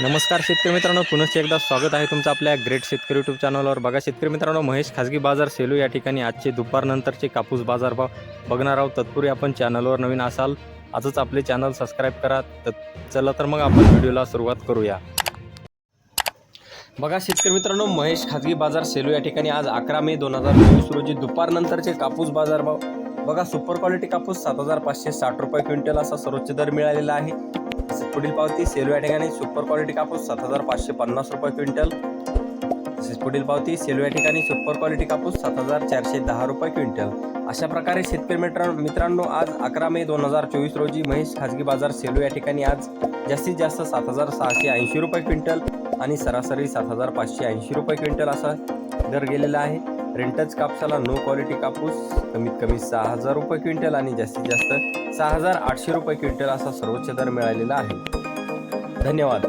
नमस्कार शेतकरी मित्रांनो पुनश्च एकदा स्वागत आहे तुमचं आपल्या ग्रेट शेतकरी यूट्यूब चॅनलवर बघा शेतकरी मित्रांनो महेश खाजगी बाजार सेलू या ठिकाणी आजचे दुपारनंतरचे कापूस बाजारभाव बघणार आहोत. तत्पूर्वी आपण चॅनलवर नवीन असाल आजच आपले चॅनल सबस्क्राईब करा. तर चला तर मग आपण व्हिडिओला सुरुवात करूया. बघा शेतकरी मित्रांनो महेश खाजगी बाजार सेलू या ठिकाणी आज अकरा मे दोन हजार चोवीस रोजी दुपारनंतरचे कापूस बाजारभाव बघा सुपर क्वालिटी कापूस सात हजार पाचशे साठ रुपये क्विंटल असा सर्वोच्च दर मिळालेला आहे. पुढील पावती सेलू या ठिकाणी सुपर क्वालिटी कापूस सात हजार पाचशे पन्नास रुपये क्विंटल. तसेच पुढील पावती सेलू या ठिकाणी सुपर क्वालिटी कापूस सात हजार चारशे दहा रुपये क्विंटल. अशा प्रकारे शेतकरी मित्र मित्रांनो आज अकरा मे दोन हजार चोवीस रोजी महेश खाजगी बाजार सेलू या ठिकाणी आज जास्तीत जास्त सात हजार सहाशे ऐंशी रुपये क्विंटल आणि सरासरी सात हजार पाचशे ऐंशी रुपये क्विंटल असा दर गेलेला आहे. रेंटच कापसाला नो क्वालिटी कापूस कमीत कमी सहा हजार रुपये क्विंटल आणि जास्तीत जास्त सहा हजार आठशे रुपये क्विंटल असा सर्वोच्च दर मिळालेला आहे. धन्यवाद.